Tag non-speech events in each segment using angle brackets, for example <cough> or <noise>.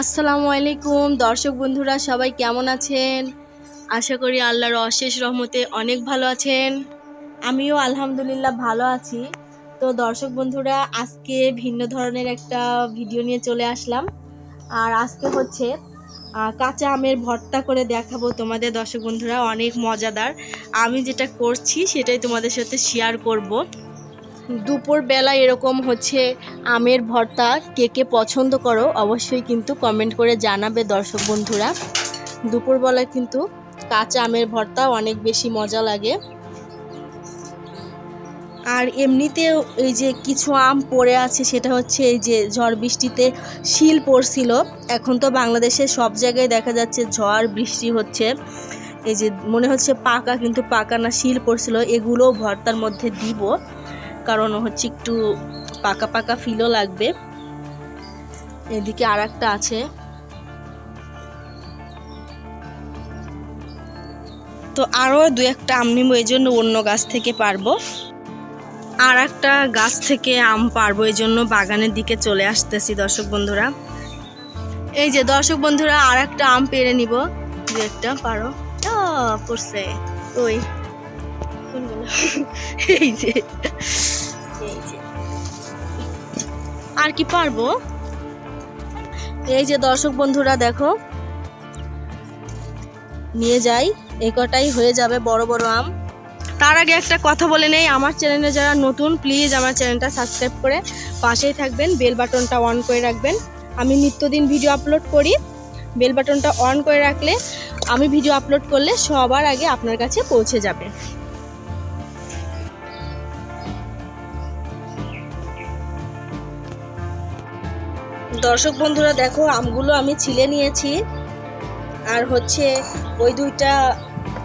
আসসালামু আলাইকুম, দর্শক বন্ধুরা, সবাই কেমন আছেন? আশা করি আল্লাহর অশেষ রহমতে অনেক ভালো আছেন। আমিও আলহামদুলিল্লাহ ভালো আছি। তো দর্শক বন্ধুরা, আজকে ভিন্ন ধরনের একটা ভিডিও নিয়ে চলে আসলাম। আর আজকে হচ্ছে কাঁচা আমের ভর্তা করে দেখাবো তোমাদের দর্শক বন্ধুরা, অনেক মজাদার। আমি যেটা করছি, সেটাই তোমাদের সাথে শেয়ার করব। দুপুর বেলা এরকম হচ্ছে, আমের ভর্তা কে কে পছন্দ করো অবশ্যই কিন্তু কমেন্ট করে জানাবে দর্শক বন্ধুরা। দুপুরবেলা কিন্তু কাঁচা আমের ভর্তা অনেক বেশি মজা লাগে। আর এমনিতেও এই যে কিছু আম পড়ে আছে, সেটা হচ্ছে এই যে ঝড় বৃষ্টিতে শিল পড়ছিল। এখন তো বাংলাদেশে সব জায়গায় দেখা যাচ্ছে ঝড় বৃষ্টি হচ্ছে। এই যে মনে হচ্ছে পাকা, কিন্তু পাকা না, শিল পড়ছিল। এগুলোও ভর্তার মধ্যে দিব। কারণ হচ্ছে একটু পাকা পাকা ফিলও লাগবে। এদিকে আর একটা আছে। তো আরও দু একটা আম নিবো, এই জন্য অন্য গাছ থেকে পারব। আর একটা গাছ থেকে আম পারব, এই জন্য বাগানের দিকে চলে আসতেছি দর্শক বন্ধুরা। এই যে দর্শক বন্ধুরা আর একটা আম পেরে নিব। দু একটা, পারো। পড়ছে। ওই? এই যে। আর কি পারব? এই যে দর্শক বন্ধুরা, দেখো। নিয়ে যাই, এ কটাই হয়ে যাবে বড় বড় আম। তার আগে একটা কথা বলে নেই, আমার চ্যানেলে যারা নতুন প্লিজ আমার চ্যানেলটা সাবস্ক্রাইব করে পাশেই থাকবেন বেল বাটনটা অন করে রাখবেন। আমি নিত্যদিন ভিডিও আপলোড করি বেল বাটনটা অন করে রাখলে আমি ভিডিও আপলোড করলে সবার আগে আপনার কাছে পৌঁছে যাবে। দর্শক বন্ধুরা, দেখো, আমগুলো আমি ছিলে নিয়েছি। আর হচ্ছে ওই দুইটা,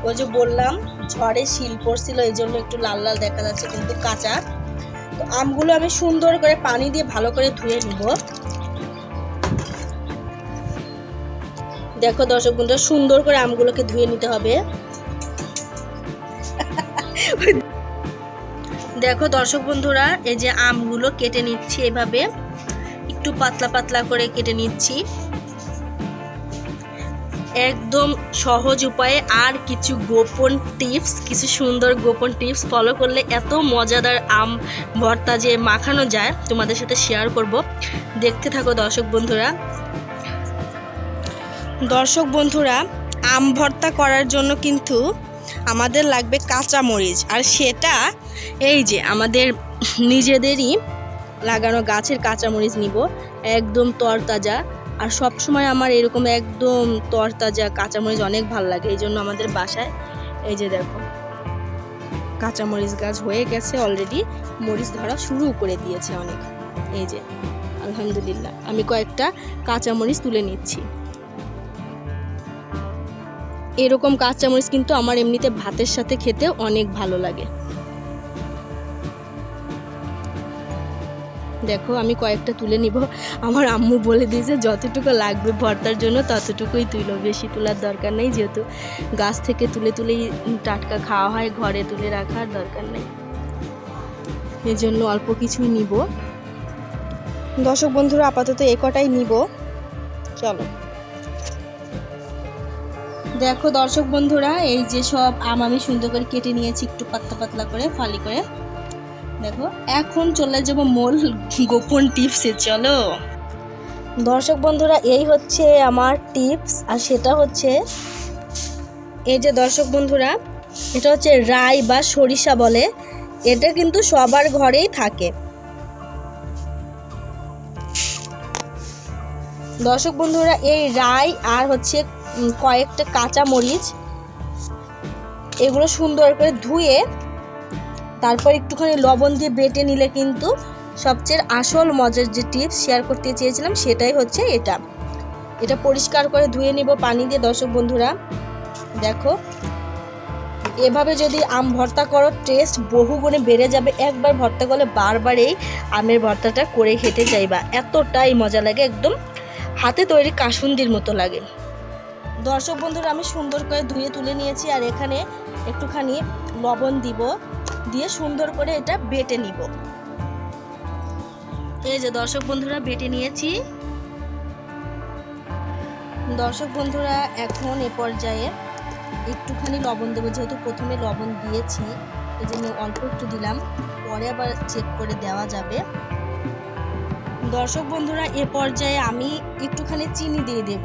ওই যে বললাম, ঝড়ে শিল পড়ছিল, এই জন্য একটু লাল লাল দেখা যাচ্ছে, কিন্তু কাঁচা। তো আমগুলো আমি সুন্দর করে পানি দিয়ে ভালো করে ধুয়ে নিব। দেখো দর্শক বন্ধুরা, সুন্দর করে আমগুলোকে ধুয়ে নিতে হবে। দেখো দর্শক বন্ধুরা, এই যে আমগুলো কেটে নিচ্ছি এভাবে। একটু পাতলা পাতলা করে কেটে নিচ্ছি। একদম সহজ উপায়ে আর কিছু গোপন টিপস, কিছু সুন্দর গোপন টিপস ফলো করলে এত মজাদার আম ভর্তা যে মাখানো যায়, তোমাদের সাথে শেয়ার করব। দেখতে থাকো দর্শক বন্ধুরা। দর্শক বন্ধুরা, আম ভর্তা করার জন্য কিন্তু আমাদের লাগবে কাঁচা মরিচ আর সেটা এই যে আমাদের নিজেদেরই লাগানো গাছের কাঁচামরিচ নিব, একদম তরতাজা। আর সব সময় আমার এরকম একদম তরতাজা কাঁচামরিচ অনেক ভালো লাগে, এই জন্য আমাদের বাসায়, এই যে দেখো, কাঁচামরিচ গাছ হয়ে গেছে অলরেডি মরিচ ধরা শুরু করে দিয়েছে অনেক। এই যে, আলহামদুলিল্লাহ, আমি কয়েকটা কাঁচামরিচ তুলে নিচ্ছি। এরকম কাঁচামরিচ কিন্তু আমার এমনিতে ভাতের সাথে খেতে অনেক ভালো লাগে। দেখো, আমি কয়েকটা তুলে নিব। আমার আম্মু বলে দিয়েছে, যতটুকু লাগবে ভর্তার জন্য, ততটুকুই তুলো। বেশি তোলার দরকার নেই, যেহেতু গাছ থেকে তুলে তুলেই টাটকা খাওয়া হয়, ঘরে তুলে রাখার দরকার নেই। এই জন্য অল্প কিছুই নিব। দর্শক বন্ধুরা, আপাতত এ কটাই নিব। চলো। দেখো দর্শক বন্ধুরা, এই যে সব আম আমি সুন্দর করে কেটে নিয়েছি, একটু পাতলা পাতলা করে, ফালি করে। দেখো, এখন চলে যাব মূল গোপন টিপসে চলো। দর্শক বন্ধুরা, এই হচ্ছে আমার টিপস আর সেটা হচ্ছে, এই যে দর্শক বন্ধুরা, এটা হচ্ছে রাই বা সরিষা বলে, এটা কিন্তু সবার ঘরেই থাকে। দর্শক বন্ধুরা, এই রাই আর হচ্ছে কয়েকটা কাঁচা মরিচ এগুলো সুন্দর করে ধুয়ে তারপর একটুখানি লবণ দিয়ে বেটে নিলে কিন্তু সবচেয়ে আসল মজার যে টিপস শেয়ার করতে চেয়েছিলাম সেটাই হচ্ছে এটা। এটা পরিষ্কার করে ধুয়ে নিব পানি দিয়ে, দর্শক বন্ধুরা। দেখো, এভাবে যদি আম ভর্তা করো টেস্ট বহু গুণে বেড়ে যাবে। একবার ভর্তা করলে বারবার এই আমের ভর্তাটা করে খেতে চাইবা। এতটাই মজা লাগে, একদম হাতে তৈরি কাসুন্দির মতো লাগে। দর্শক বন্ধুরা, আমি সুন্দর করে ধুয়ে তুলে নিয়েছি আর এখানে একটুখানি লবণ দিব। দিয়ে সুন্দর করে এটা বেটে নিব। এই যে দর্শক বন্ধুরা, বেটে নিয়েছি। দর্শক বন্ধুরা, এখন এ পর্যায়ে একটুখানি লবণ দেবো, যেহেতু প্রথমে লবণ দিয়েছি এই জন্য অল্প একটু দিলাম, পরে আবার চেক করে দেওয়া যাবে। দর্শক বন্ধুরা, এ পর্যায়ে আমি একটুখানি চিনি দিয়ে দেব।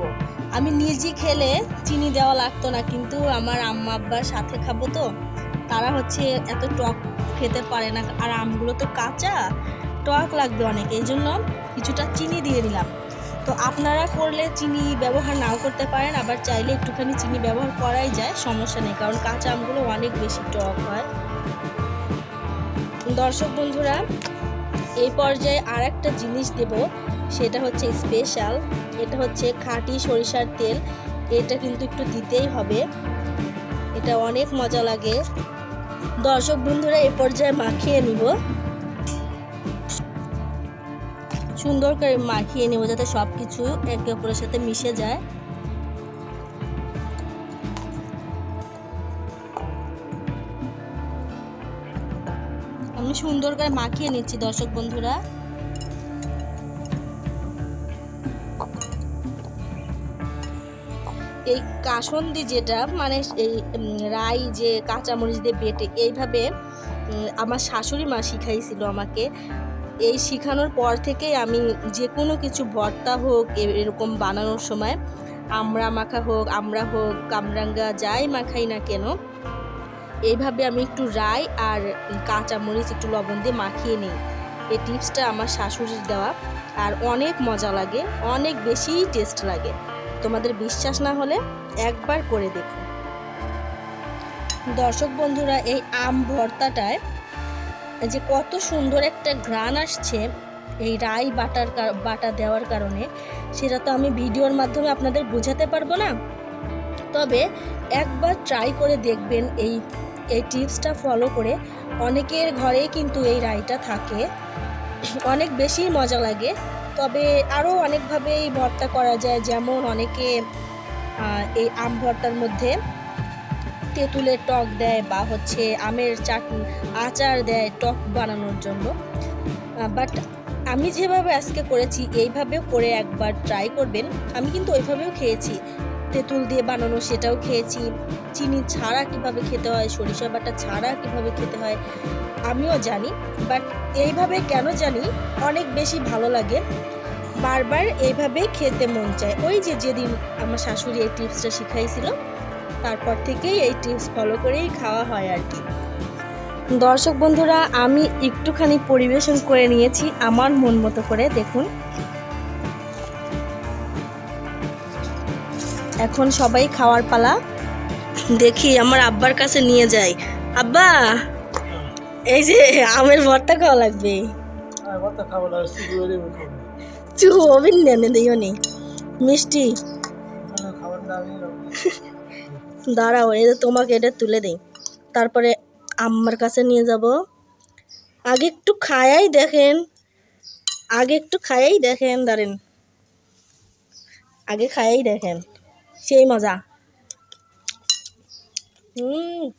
আমি নিজে খেলে চিনি দেওয়া লাগতো না, কিন্তু আমার আম্মা আব্বার সাথে খাব তো তারা হচ্ছে এত টক খেতে পারে না, আর আমগুলো তো কাঁচা, টক লাগবে অনেক। এই জন্য কিছুটা চিনি দিয়ে দিলাম তো আপনারা করলে চিনি ব্যবহার নাও করতে পারেন, আবার চাইলে একটুখানি চিনি ব্যবহার করাই যায়, সমস্যা নেই, কারণ কাঁচা আমগুলো অনেক বেশি টক হয়। দর্শক বন্ধুরা, এই পর্যায়ে আর একটা জিনিস দেব, সেটা হচ্ছে স্পেশাল এটা হচ্ছে খাঁটি সরিষার তেল, এটা কিন্তু একটু দিতেই হবে। এটা অনেক মজা লাগে। দর্শক বন্ধুরা, এ পর্যায়ে মাখিয়ে নিব। সুন্দর করে মাখিয়ে নেব যাতে সব কিছু একে অপরের সাথে মিশে যায়। আমি সুন্দর করে মাখিয়ে নিচ্ছি দর্শক বন্ধুরা। এই কাসন্দি যেটা মানে এই রাই যে কাঁচামরিচ দিয়ে বেটে, এইভাবে আমার শাশুড়ি মা শিখাইছিল আমাকে। এই শিখানোর পর থেকেই আমি যে কোনো কিছু ভর্তা হোক এরকম বানানোর সময়, আমড়া মাখা হোক আমরা হোক, কামরাঙ্গা যাই মাখাই না কেন, এইভাবে আমি একটু রাই আর কাঁচামরিচ একটু লবণ দিয়ে মাখিয়ে নিই। এই টিপসটা আমার শাশুড়ির দেওয়া। আর অনেক মজা লাগে, অনেক বেশি টেস্ট লাগে। তোমাদের বিশ্বাস না হলে একবার করে দেখো। দর্শক বন্ধুরা, এই আম ভর্তাটায় যে কত সুন্দর একটা ঘ্রাণ আসছে এই রাই বাটার বাটা দেওয়ার কারণে, সেটা তো আমি ভিডিওর মাধ্যমে আপনাদের বোঝাতে পারব না। তবে একবার ট্রাই করে দেখবেন এই এই টিপসটা ফলো করে। অনেকের ঘরেই কিন্তু এই রাইটা থাকে। অনেক বেশি মজা লাগে। তবে আরও অনেকভাবেই ভর্তা করা যায়, যেমন অনেকে এই আম ভর্তার মধ্যে তেঁতুলের টক দেয় বা হচ্ছে আমের চাটনি আচার দেয় টক বানানোর জন্য। বাট আমি যেভাবে আজকে করেছি, এইভাবেও করে একবার ট্রাই করবেন। আমি কিন্তু ওইভাবেও খেয়েছি। তেঁতুল দিয়ে বানানো সেটাও খেয়েছি। চিনি ছাড়া কীভাবে খেতে হয়? সরিষা বাটা ছাড়া কীভাবে খেতে হয়? আমিও জানি বাট এইভাবে কেন জানি অনেক বেশি ভালো লাগে। বারবার এইভাবেই খেতে মন চায়। ওই যে যেদিন আমার শাশুড়ি এই টিপসটা শিখাইছিল, তারপর থেকেই এই টিপস ফলো করেই খাওয়া হয় আর কি। দর্শক বন্ধুরা, আমি একটুখানি পরিবেশন করে নিয়েছি আমার মন মতো করে, দেখুন। এখন সবাই খাওয়ার পালা। দেখি আমার আব্বার কাছে নিয়ে যাই। আব্বা! এই যে আমের ভর্তা খাওয়া লাগবে। চু অবিন নেনে দিও নি। মিষ্টি। দাঁড়াও এই তোমাকে এটা তুলে দিই। তারপরে আম্মার কাছে নিয়ে যাব। আগে একটু খায়াই দেখেন। আগে একটু খায়াই দেখেন দাঁড়েন। আগে খায়াই দেখেন সেই মজা। হুম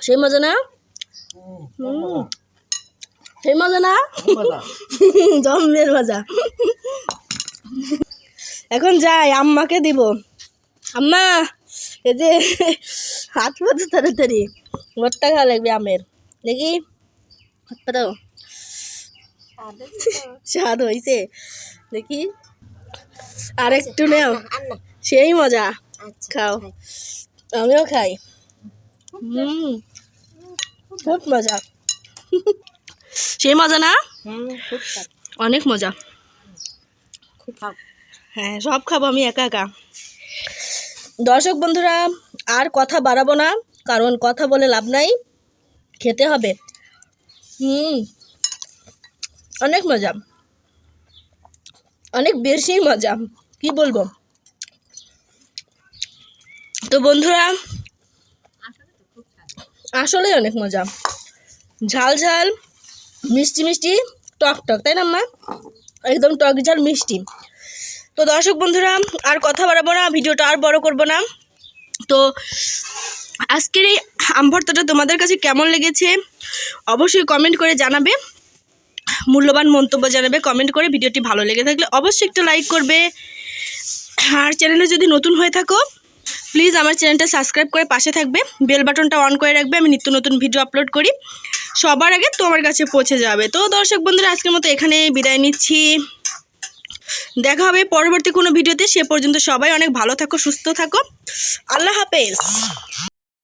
সেই মজা না? সেই মজা না? <laughs> জম্মের মজা। এখন যাই আম্মাকে দিব। আম্মা এই যে <laughs> হাত পাতো তাড়াতাড়ি। ভর্তা খাওয়া লাগবে আমের। দেখি। হাত পাতো স্বাদ হয়েছে দেখি। আর একটু নেও। সেই মজা। খাও। আমিও খাই। হুম। খুব মজা। সেই মজা না? অনেক মজা। হ্যাঁ সব খাব আমি একা একা। দর্শক বন্ধুরা আর কথা বাড়াবো না কারণ কথা বলে লাভ নাই। খেতে হবে। হুম অনেক মজা। অনেক বেশি মজা। কি বলব? তো বন্ধুরা আসলে অনেক মজা। ঝাল ঝাল, মিষ্টি মিষ্টি, টক টক, তাই না মা একদম টক ঝাল, মিষ্টি। তো দর্শক বন্ধুরা, আর কথা বাড়াবো না, ভিডিওটা আর বড় করব না। তো আজকের এই আম ভর্তাটা তোমাদের কাছে কেমন লেগেছে, অবশ্যই কমেন্ট করে জানাবে। মূল্যবান মন্তব্য জানাবে কমেন্ট করে ভিডিওটি ভালো লেগে থাকলে অবশ্যই একটা লাইক করবে। আর চ্যানেলে যদি নতুন হয়ে থাকো প্লিজ আমার চ্যানেলটা সাবস্ক্রাইব করে পাশে থাকবে। বেল বাটনটা অন করে রাখবে, আমি নিত্য নতুন ভিডিও আপলোড করি। সবার আগে তোমার কাছে পৌঁছে যাবে। তো দর্শক বন্ধুরা, আজকের মতো এখানে বিদায় নিচ্ছি। দেখা হবে পরবর্তী কোনো ভিডিওতে। সে পর্যন্ত সবাই অনেক ভালো থাকো, সুস্থ থাকো। আল্লাহ হাফেজ।